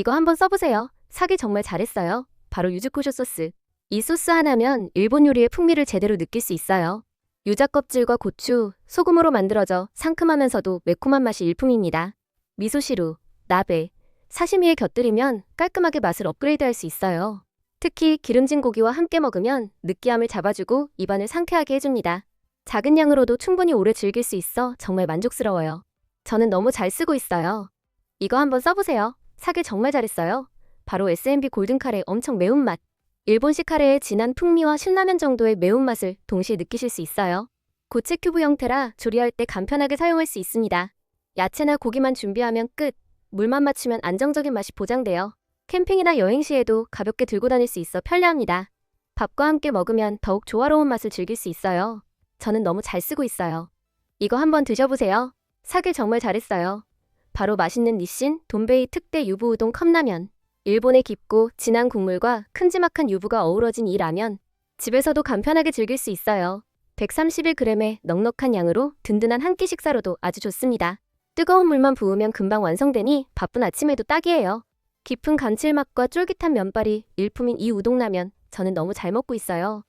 이거 한번 써보세요. 사기 정말 잘했어요. 바로 유즈코쇼 소스. 이 소스 하나면 일본 요리의 풍미를 제대로 느낄 수 있어요. 유자 껍질과 고추, 소금으로 만들어져 상큼하면서도 매콤한 맛이 일품입니다. 미소시루, 나베, 사시미에 곁들이면 깔끔하게 맛을 업그레이드할 수 있어요. 특히 기름진 고기와 함께 먹으면 느끼함을 잡아주고 입안을 상쾌하게 해줍니다. 작은 양으로도 충분히 오래 즐길 수 있어 정말 만족스러워요. 저는 너무 잘 쓰고 있어요. 이거 한번 써보세요. 사길 정말 잘했어요. 바로 S&B 골든 카레 엄청 매운맛. 일본식 카레의 진한 풍미와 신라면 정도의 매운맛을 동시에 느끼실 수 있어요. 고체 큐브 형태라 조리할 때 간편하게 사용할 수 있습니다. 야채나 고기만 준비하면 끝. 물만 맞추면 안정적인 맛이 보장돼요. 캠핑이나 여행 시에도 가볍게 들고 다닐 수 있어 편리합니다. 밥과 함께 먹으면 더욱 조화로운 맛을 즐길 수 있어요. 저는 너무 잘 쓰고 있어요. 이거 한번 드셔보세요. 사길 정말 잘했어요. 바로 맛있는 니신 돈베이 특대 유부 우동 컵라면. 일본의 깊고 진한 국물과 큼지막한 유부가 어우러진 이 라면. 집에서도 간편하게 즐길 수 있어요. 131g의 넉넉한 양으로 든든한 한 끼 식사로도 아주 좋습니다. 뜨거운 물만 부으면 금방 완성되니 바쁜 아침에도 딱이에요. 깊은 감칠맛과 쫄깃한 면발이 일품인 이 우동라면 저는 너무 잘 먹고 있어요.